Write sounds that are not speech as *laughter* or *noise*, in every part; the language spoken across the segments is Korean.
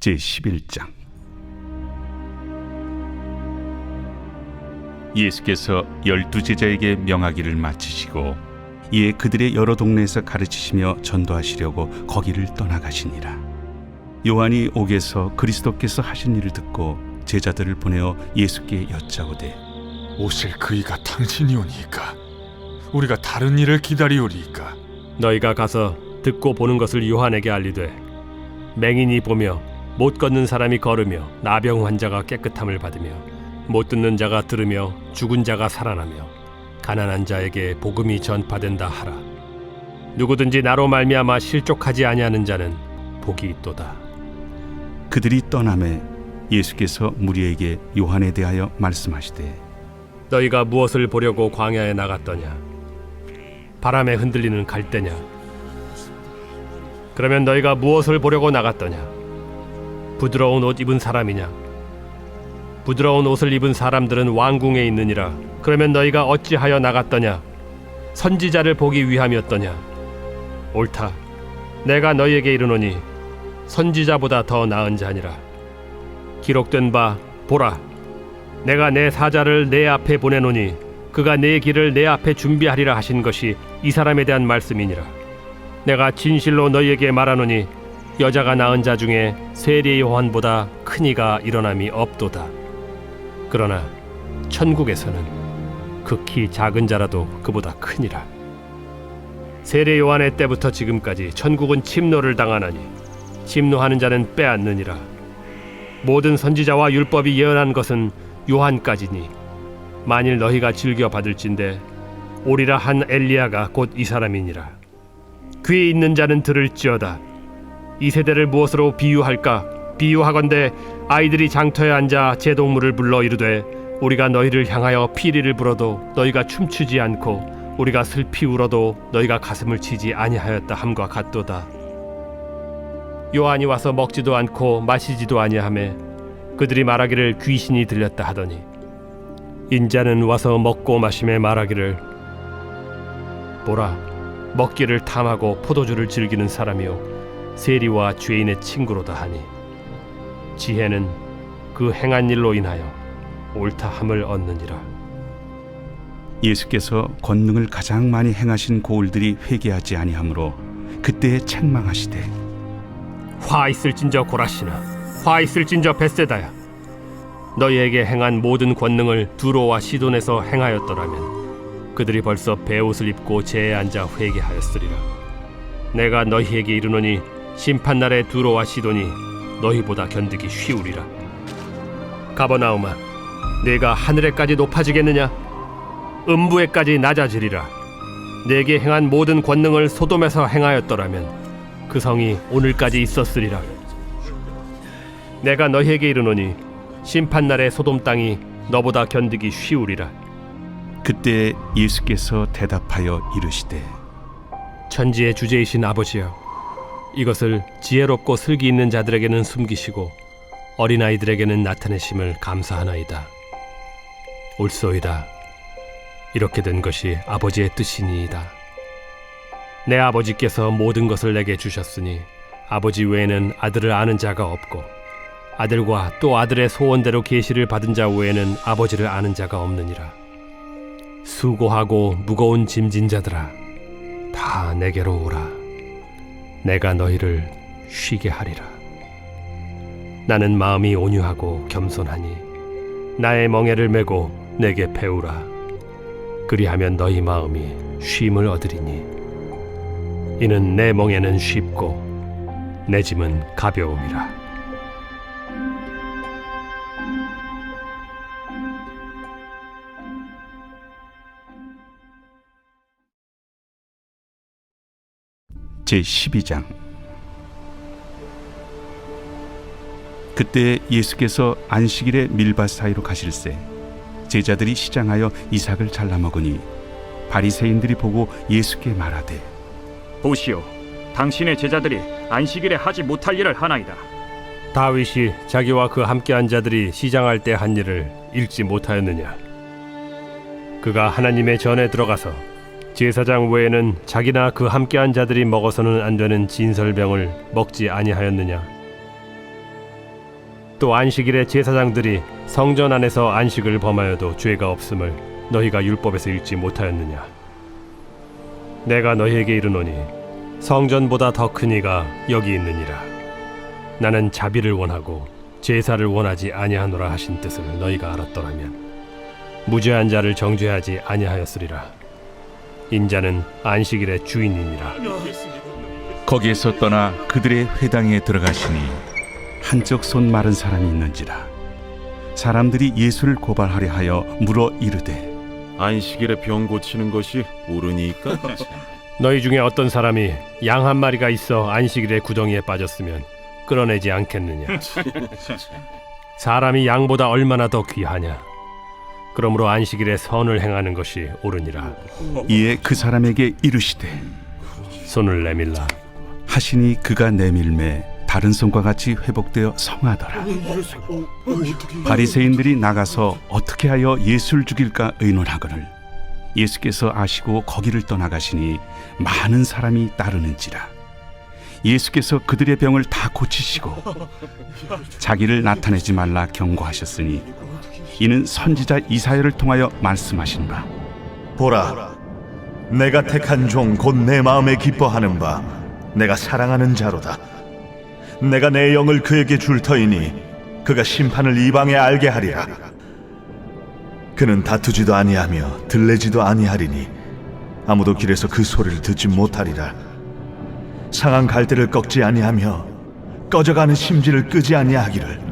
제 11장. 예수께서 열두 제자에게 명하기를 마치시고 이에 그들의 여러 동네에서 가르치시며 전도하시려고 거기를 떠나가시니라. 요한이 옥에서 그리스도께서 하신 일을 듣고 제자들을 보내어 예수께 여짜오되 오실 그이가 당신이오니까? 우리가 다른 일을 기다리오리이까? 너희가 가서 듣고 보는 것을 요한에게 알리되 맹인이 보며 못 걷는 사람이 걸으며 나병 환자가 깨끗함을 받으며 못 듣는 자가 들으며 죽은 자가 살아나며 가난한 자에게 복음이 전파된다 하라. 누구든지 나로 말미암아 실족하지 아니하는 자는 복이 있도다. 그들이 떠남에 예수께서 무리에게 요한에 대하여 말씀하시되 너희가 무엇을 보려고 광야에 나갔더냐? 바람에 흔들리는 갈대냐? 그러면 너희가 무엇을 보려고 나갔더냐 부드러운 옷 입은 사람이냐? 부드러운 옷을 입은 사람들은 왕궁에 있느니라. 그러면 너희가 어찌하여 나갔더냐? 선지자를 보기 위함이었더냐? 옳다. 내가 너희에게 이르노니 선지자보다 더 나은 자니라. 기록된 바 보라. 내가 내 사자를 내 앞에 보내노니 그가 내 길을 내 앞에 준비하리라 하신 것이 이 사람에 대한 말씀이니라. 내가 진실로 너희에게 말하노니 여자가 낳은 자 중에 세례 요한보다 큰 이가 일어남이 없도다. 그러나 천국에서는 극히 작은 자라도 그보다 크니라. 세례 요한의 때부터 지금까지 천국은 침노를 당하나니 침노하는 자는 빼앗느니라. 모든 선지자와 율법이 예언한 것은 요한까지니 만일 너희가 즐겨 받을진대 오리라 한 엘리야가 곧 이 사람이니라 귀 있는 자는 들을지어다 이 세대를 무엇으로 비유할까? 비유하건대 아이들이 장터에 앉아 제 동물을 불러 이르되 우리가 너희를 향하여 피리를 불어도 너희가 춤추지 않고 우리가 슬피 울어도 너희가 가슴을 치지 아니하였다 함과 같도다. 요한이 와서 먹지도 않고 마시지도 아니하매 그들이 말하기를 귀신이 들렸다 하더니 인자는 와서 먹고 마심에 말하기를 보라 먹기를 탐하고 포도주를 즐기는 사람이요 세리와 죄인의 친구로다 하니 지혜는 그 행한 일로 인하여 옳다함을 얻느니라. 예수께서 권능을 가장 많이 행하신 고을들이 회개하지 아니하므로 그때에 책망하시되 화 있을진저 고라시나 화 있을진저 베세다야. 너희에게 행한 모든 권능을 두로와 시돈에서 행하였더라면 그들이 벌써 베옷을 입고 제에 앉아 회개하였으리라. 내가 너희에게 이르노니 심판날에 두로와 시돈이 너희보다 견디기 쉬우리라. 가버나움아 내가 하늘에까지 높아지겠느냐? 음부에까지 낮아지리라. 내게 행한 모든 권능을 소돔에서 행하였더라면 그 성이 오늘까지 있었으리라. 내가 너희에게 이르노니 심판날의 소돔 땅이 너보다 견디기 쉬우리라. 그때 예수께서 대답하여 이르시되 천지의 주제이신 아버지여 이것을 지혜롭고 슬기 있는 자들에게는 숨기시고 어린아이들에게는 나타내심을 감사하나이다. 옳소이다. 이렇게 된 것이 아버지의 뜻이니이다. 내 아버지께서 모든 것을 내게 주셨으니 아버지 외에는 아들을 아는 자가 없고 아들과 또 아들의 소원대로 계시를 받은 자 외에는 아버지를 아는 자가 없느니라. 수고하고 무거운 짐진 자들아 다 내게로 오라 내가 너희를 쉬게 하리라. 나는 마음이 온유하고 겸손하니 나의 멍에를 메고 내게 배우라. 그리하면 너희 마음이 쉼을 얻으리니 이는 내 멍에는 쉽고 내 짐은 가벼움이라 제 12장 그때 예수께서 안식일에 밀밭 사이로 가실새 제자들이 시장하여 이삭을 잘라 먹으니 바리새인들이 보고 예수께 말하되 보시오, 당신의 제자들이 안식일에 하지 못할 일을 하나이다. 다윗이 자기와 그 함께한 자들이 시장할 때 한 일을 읽지 못하였느냐 그가 하나님의 전에 들어가서 제사장 외에는 자기나 그 함께한 자들이 먹어서는 안 되는 진설병을 먹지 아니하였느냐? 또 안식일에 제사장들이 성전 안에서 안식을 범하여도 죄가 없음을 너희가 율법에서 읽지 못하였느냐? 내가 너희에게 이르노니 성전보다 더 큰 이가 여기 있느니라. 나는 자비를 원하고 제사를 원하지 아니하노라 하신 뜻을 너희가 알았더라면 무죄한 자를 정죄하지 아니하였으리라 인자는 안식일의 주인이니라. 거기에서 떠나 그들의 회당에 들어가시니 한쪽 손 마른 사람이 있는지라. 사람들이 예수를 고발하려 하여 물어 이르되 안식일에 병 고치는 것이 옳으니까? *laughs* 너희 중에 어떤 사람이 양 한 마리가 있어 안식일에 구덩이에 빠졌으면 끌어내지 않겠느냐? *laughs* 사람이 양보다 얼마나 더 귀하냐 그러므로 안식일에 선을 행하는 것이 옳으니라. 이에 그 사람에게 이르시되 손을 내밀라. 하시니 그가 내밀매 다른 손과 같이 회복되어 성하더라. 바리새인들이 나가서 어떻게 하여 예수를 죽일까 의논하거늘 예수께서 아시고 거기를 떠나가시니 많은 사람이 따르는지라. 예수께서 그들의 병을 다 고치시고 자기를 나타내지 말라 경고하셨으니 이는 선지자 이사야를 통하여 말씀하신 바 보라, 내가 택한 종 곧 내 마음에 기뻐하는 바, 내가 사랑하는 자로다. 내가 내 영을 그에게 줄 터이니 그가 심판을 이방에 알게 하리라. 그는 다투지도 아니하며 들레지도 아니하리니 아무도 길에서 그 소리를 듣지 못하리라. 상한 갈대를 꺾지 아니하며 꺼져가는 심지를 끄지 아니하기를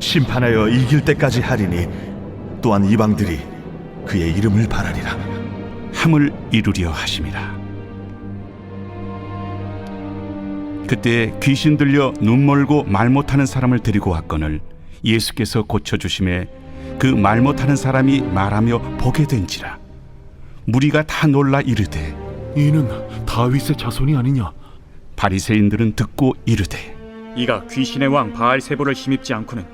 심판하여 이길 때까지 하리니 또한 이방들이 그의 이름을 바라리라. 함을 이루려 하심이라. 그때 귀신 들려 눈 멀고 말 못하는 사람을 데리고 왔거늘 예수께서 고쳐 주심에 그 말 못하는 사람이 말하며 보게 된지라. 무리가 다 놀라 이르되 이는 다윗의 자손이 아니냐? 바리새인들은 듣고 이르되 이가 귀신의 왕 바알세보를 힘입지 않고는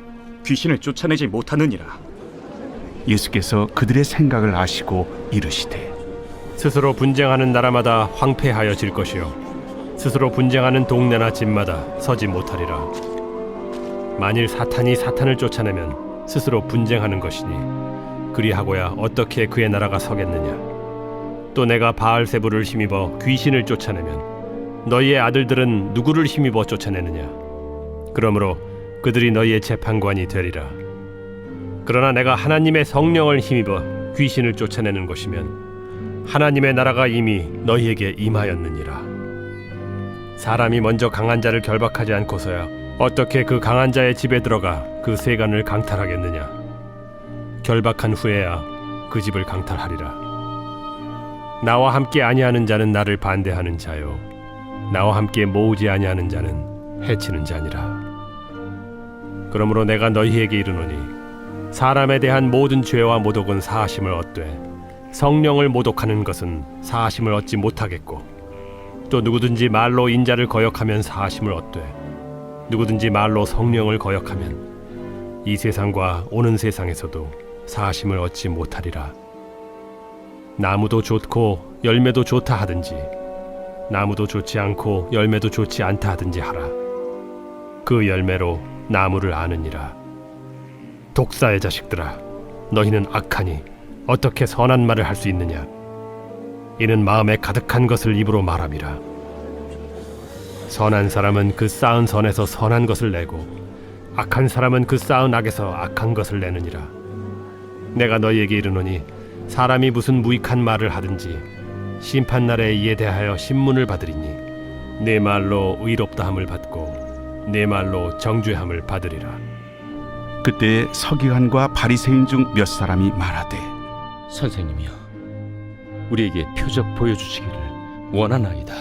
귀신을 쫓아내지 못하느니라. 예수께서 그들의 생각을 아시고 이르시되 스스로 분쟁하는 나라마다 황폐하여질 것이요 스스로 분쟁하는 동네나 집마다 서지 못하리라. 만일 사탄이 사탄을 쫓아내면 스스로 분쟁하는 것이니 그리하고야 어떻게 그의 나라가 서겠느냐? 또 내가 바알세부를 힘입어 귀신을 쫓아내면 너희의 아들들은 누구를 힘입어 쫓아내느냐? 그러므로 그들이 너희의 재판관이 되리라 그러나 내가 하나님의 성령을 힘입어 귀신을 쫓아내는 것이면 하나님의 나라가 이미 너희에게 임하였느니라. 사람이 먼저 강한 자를 결박하지 않고서야 어떻게 그 강한 자의 집에 들어가 그 세간을 강탈하겠느냐? 결박한 후에야 그 집을 강탈하리라. 나와 함께 아니하는 자는 나를 반대하는 자요, 나와 함께 모으지 아니하는 자는 해치는 자니라. 그러므로 내가 너희에게 이르노니 사람에 대한 모든 죄와 모독은 사하심을 얻되 성령을 모독하는 것은 사하심을 얻지 못하겠고 또 누구든지 말로 인자를 거역하면 사하심을 얻되 누구든지 말로 성령을 거역하면 이 세상과 오는 세상에서도 사하심을 얻지 못하리라. 나무도 좋고 열매도 좋다 하든지 나무도 좋지 않고 열매도 좋지 않다 하든지 하라. 그 열매로 나무를 아느니라. 독사의 자식들아 너희는 악하니 어떻게 선한 말을 할 수 있느냐? 이는 마음에 가득한 것을 입으로 말함이라. 선한 사람은 그 쌓은 선에서 선한 것을 내고 악한 사람은 그 쌓은 악에서 악한 것을 내느니라. 내가 너희에게 이르노니 사람이 무슨 무익한 말을 하든지 심판 날에 이에 대하여 신문을 받으리니 내 말로 의롭다함을 받고 내 말로 정죄함을 받으리라. 그때 서기관과 바리새인 중 몇 사람이 말하되 선생님이여 우리에게 표적 보여주시기를 원하나이다.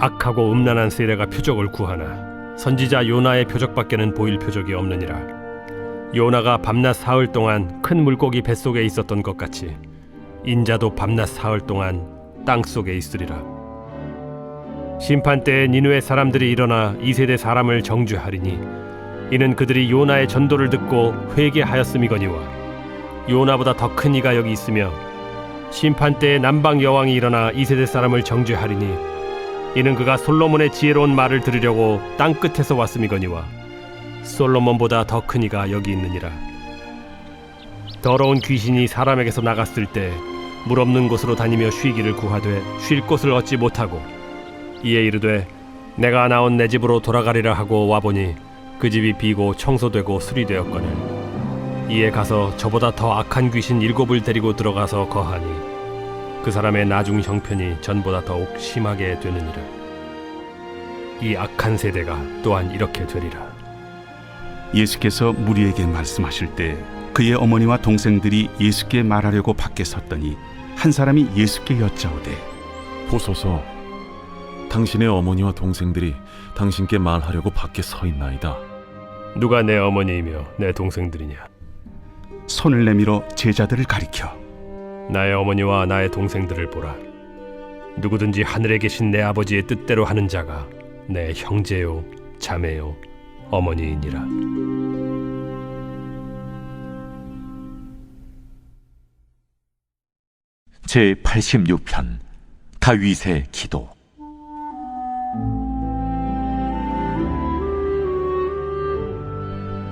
악하고 음란한 세례가 표적을 구하나 선지자 요나의 표적밖에는 보일 표적이 없느니라. 요나가 밤낮 사흘 동안 큰 물고기 뱃속에 있었던 것 같이 인자도 밤낮 사흘 동안 땅 속에 있으리라 심판 때에 니누의 사람들이 일어나 이 세대 사람을 정죄하리니 이는 그들이 요나의 전도를 듣고 회개하였음이거니와 요나보다 더 큰 이가 여기 있으며 심판 때에 남방 여왕이 일어나 이 세대 사람을 정죄하리니 이는 그가 솔로몬의 지혜로운 말을 들으려고 땅 끝에서 왔음이거니와 솔로몬보다 더 큰 이가 여기 있느니라. 더러운 귀신이 사람에게서 나갔을 때 물 없는 곳으로 다니며 쉬기를 구하되 쉴 곳을 얻지 못하고 이에 이르되 내가 나온 내 집으로 돌아가리라 하고 와보니 그 집이 비고 청소되고 수리되었거늘. 이에 가서 저보다 더 악한 귀신 일곱을 데리고 들어가서 거하니 그 사람의 나중 형편이 전보다 더욱 심하게 되느니라. 이 악한 세대가 또한 이렇게 되리라. 예수께서 무리에게 말씀하실 때 그의 어머니와 동생들이 예수께 말하려고 밖에 섰더니 한 사람이 예수께 여짜오되 보소서 당신의 어머니와 동생들이 당신께 말하려고 밖에 서 있나이다 누가 내 어머니이며 내 동생들이냐 손을 내밀어 제자들을 가리켜 나의 어머니와 나의 동생들을 보라. 누구든지 하늘에 계신 내 아버지의 뜻대로 하는 자가 내 형제요, 자매요, 어머니이니라. 제 86편 다윗의 기도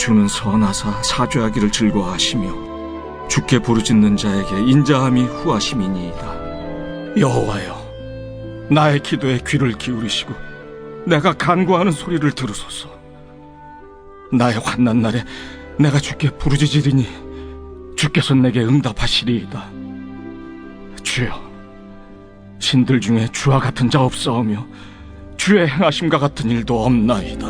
주는 선하사 사죄하기를 즐거워하시며 주께 부르짖는 자에게 인자함이 후하심이니이다. 여호와여, 나의 기도에 귀를 기울이시고 내가 간구하는 소리를 들으소서. 나의 환난 날에 내가 주께 부르짖으리니 주께서 내게 응답하시리이다. 주여, 신들 중에 주와 같은 자 없사오며 주의 행하심과 같은 일도 없나이다.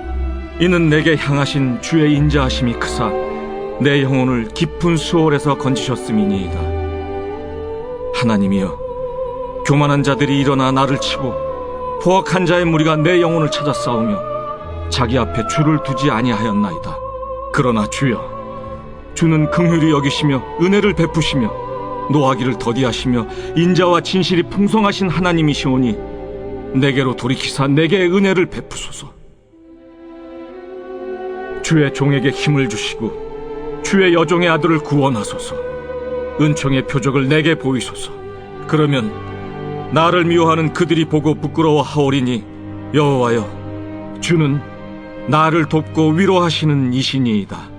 이는 내게 향하신 주의 인자하심이 크사 내 영혼을 깊은 수월에서 건지셨음이니이다. 하나님이여, 교만한 자들이 일어나 나를 치고 포악한 자의 무리가 내 영혼을 찾아 싸우며 자기 앞에 주를 두지 아니하였나이다. 그러나 주여, 주는 긍휼히 여기시며 은혜를 베푸시며 노하기를 더디하시며 인자와 진실이 풍성하신 하나님이시오니 내게로 돌이키사 내게 은혜를 베푸소서. 주의 종에게 힘을 주시고 주의 여종의 아들을 구원하소서. 은총의 표적을 내게 보이소서. 그러면 나를 미워하는 그들이 보고 부끄러워하오리니 여호와여, 주는 나를 돕고 위로하시는 이신이이다.